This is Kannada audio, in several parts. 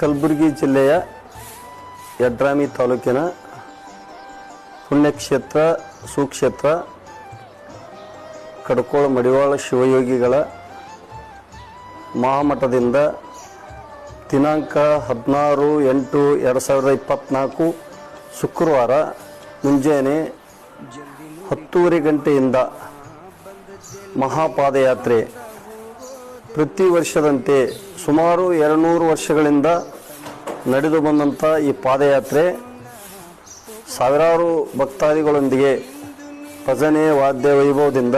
ಕಲಬುರಗಿ ಜಿಲ್ಲೆಯ ಯಡ್ರಾಮಿ ತಾಲೂಕಿನ ಪುಣ್ಯಕ್ಷೇತ್ರ, ಸುಕ್ಷೇತ್ರ, ಕಡ್ಕೋಳ ಮಡಿವಾಳ ಶಿವಯೋಗಿಗಳ ಮಹಾಮಠದಿಂದ ದಿನಾಂಕ ಹದಿನಾರು ಎಂಟು ಎರಡು ಸಾವಿರದ ಇಪ್ಪತ್ತ್ನಾಲ್ಕು ಶುಕ್ರವಾರ ಮುಂಜಾನೆ ಹತ್ತೂವರೆ ಗಂಟೆಯಿಂದ ಮಹಾಪಾದಯಾತ್ರೆ ಪ್ರತಿ ವರ್ಷದಂತೆ ಸುಮಾರು ಎರಡುನೂರು ವರ್ಷಗಳಿಂದ ನಡೆದು ಬಂದಂಥ ಈ ಪಾದಯಾತ್ರೆ ಸಾವಿರಾರು ಭಕ್ತಾದಿಗಳೊಂದಿಗೆ ಭಜನೆ, ವಾದ್ಯ ವೈಭವದಿಂದ,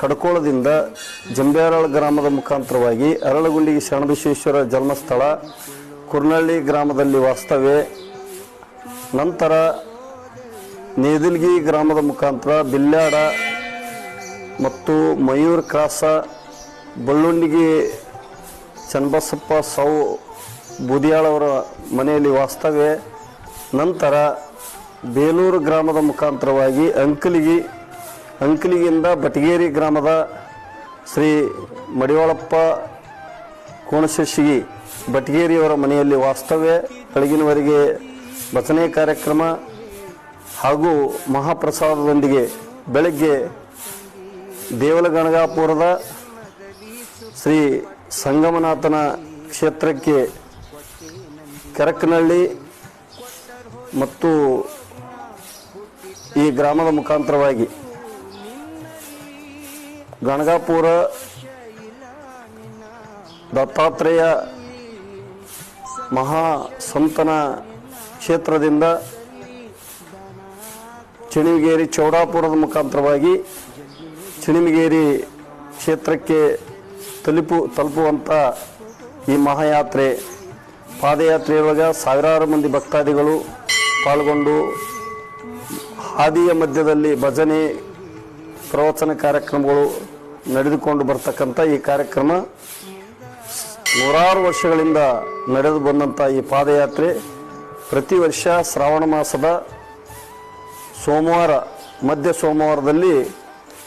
ಕಡ್ಕೋಳದಿಂದ ಜಂಬೇರಳ ಗ್ರಾಮದ ಮುಖಾಂತರವಾಗಿ ಅರಳಗುಂಡಿಗೆ ಶರಣಬಸವೇಶ್ವರ ಜನ್ಮಸ್ಥಳ, ಕುರ್ನಳ್ಳಿ ಗ್ರಾಮದಲ್ಲಿ ವಾಸ್ತವ್ಯ, ನಂತರ ನೇದಿಲ್ಗಿ ಗ್ರಾಮದ ಮುಖಾಂತರ ಬಿಲ್ಲಾಡ ಮತ್ತು ಮಯೂರ್ ಕ್ರಾಸ ಬಳ್ಳುಂಡಿಗೆ ಚನ್ನಬಸಪ್ಪ ಸಾವು ಬೂದಿಯಾಳವರ ಮನೆಯಲ್ಲಿ ವಾಸ್ತವ್ಯ. ನಂತರ ಬೇಲೂರು ಗ್ರಾಮದ ಮುಖಾಂತರವಾಗಿ ಅಂಕಲಿಗಿ ಅಂಕಲಿಗಿಂದ ಬಟಗೇರಿ ಗ್ರಾಮದ ಶ್ರೀ ಮಡಿವಾಳಪ್ಪ ಕೋಣಶಶಿಗಿ ಬಟಗೇರಿಯವರ ಮನೆಯಲ್ಲಿ ವಾಸ್ತವ್ಯ. ಬೆಳಗಿನವರೆಗೆ ಭಜನೆ ಕಾರ್ಯಕ್ರಮ ಹಾಗೂ ಮಹಾಪ್ರಸಾದದೊಂದಿಗೆ ಬೆಳಗ್ಗೆ ದೇವಲಗಣಗಾಪುರದ ಶ್ರೀ ಸಂಗಮನಾಥನ ಕ್ಷೇತ್ರಕ್ಕೆ ಕೆರಕನಹಳ್ಳಿ ಮತ್ತು ಈ ಗ್ರಾಮದ ಮುಖಾಂತರವಾಗಿ ಗಣಗಾಪುರ ದತ್ತಾತ್ರೇಯ ಮಹಾ ಸಂತನ ಕ್ಷೇತ್ರದಿಂದ ಚಿಣಿಗೇರಿ ಚೌಡಾಪುರದ ಮುಖಾಂತರವಾಗಿ ಚಿಣಿಮಗೇರಿ ಕ್ಷೇತ್ರಕ್ಕೆ ತಲುಪು ತಲುಪುವಂಥ ಈ ಮಹಾಯಾತ್ರೆ ಪಾದಯಾತ್ರೆಯೊಳಗೆ ಸಾವಿರಾರು ಮಂದಿ ಭಕ್ತಾದಿಗಳು ಪಾಲ್ಗೊಂಡು ಹಾದಿಯ ಮಧ್ಯದಲ್ಲಿ ಭಜನೆ, ಪ್ರವಚನ ಕಾರ್ಯಕ್ರಮಗಳು ನಡೆದುಕೊಂಡು ಬರ್ತಕ್ಕಂಥ ಈ ಕಾರ್ಯಕ್ರಮ ನೂರಾರು ವರ್ಷಗಳಿಂದ ನಡೆದು ಬಂದಂಥ ಈ ಪಾದಯಾತ್ರೆ. ಪ್ರತಿ ವರ್ಷ ಶ್ರಾವಣ ಮಾಸದ ಸೋಮವಾರ, ಮಧ್ಯ ಸೋಮವಾರದಲ್ಲಿ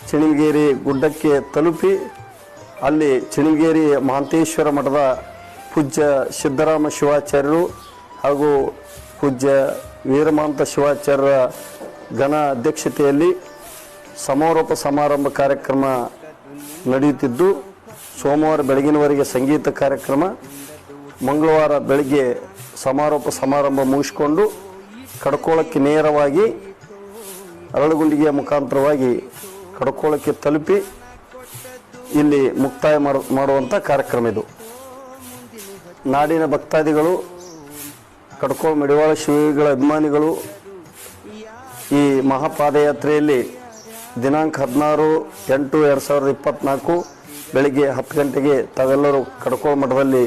ಚಿಣಿಗೇರಿ ಗುಡ್ಡಕ್ಕೆ ತಲುಪಿ ಅಲ್ಲಿ ಚಿಣಗೇರಿ ಮಹಾಂತೇಶ್ವರ ಮಠದ ಪೂಜ್ಯ ಸಿದ್ದರಾಮ ಶಿವಾಚಾರ್ಯರು ಹಾಗೂ ಪೂಜ್ಯ ವೀರಮಾಂತ ಶಿವಾಚಾರ್ಯರ ಘನ ಅಧ್ಯಕ್ಷತೆಯಲ್ಲಿ ಸಮಾರೋಪ ಸಮಾರಂಭ ಕಾರ್ಯಕ್ರಮ ನಡೆಯುತ್ತಿದ್ದು, ಸೋಮವಾರ ಬೆಳಗಿನವರೆಗೆ ಸಂಗೀತ ಕಾರ್ಯಕ್ರಮ, ಮಂಗಳವಾರ ಬೆಳಗ್ಗೆ ಸಮಾರೋಪ ಸಮಾರಂಭ ಮುಗಿಸ್ಕೊಂಡು ಕಡ್ಕೋಳಕ್ಕೆ ನೇರವಾಗಿ ಅರಳುಗುಂಡಿಗೆಯ ಮುಖಾಂತರವಾಗಿ ಕಡ್ಕೋಳಕ್ಕೆ ತಲುಪಿ ಇಲ್ಲಿ ಮುಕ್ತಾಯ ಮಾಡು ಮಾಡುವಂಥ ಕಾರ್ಯಕ್ರಮ ಇದು. ನಾಡಿನ ಭಕ್ತಾದಿಗಳು ಕಡ್ಕೋ ಮಡಿವಾಳ ಶಿವಗಳ ಅಭಿಮಾನಿಗಳು, ಈ ಮಹಾಪಾದಯಾತ್ರೆಯಲ್ಲಿ ದಿನಾಂಕ ಹದಿನಾರು, ಎಂಟು ಎರಡು ಸಾವಿರದ ಇಪ್ಪತ್ತ್ನಾಲ್ಕು ಬೆಳಿಗ್ಗೆ ಹತ್ತು ಗಂಟೆಗೆ ತಾವೆಲ್ಲರೂ ಕಡ್ಕೋ ಮಠದಲ್ಲಿ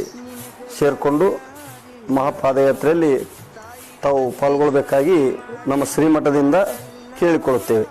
ಸೇರಿಕೊಂಡು ಮಹಾಪಾದಯಾತ್ರೆಯಲ್ಲಿ ತಾವು ಪಾಲ್ಗೊಳ್ಬೇಕಾಗಿ ನಮ್ಮ ಶ್ರೀಮಠದಿಂದ ಕೇಳಿಕೊಳ್ಳುತ್ತೇವೆ.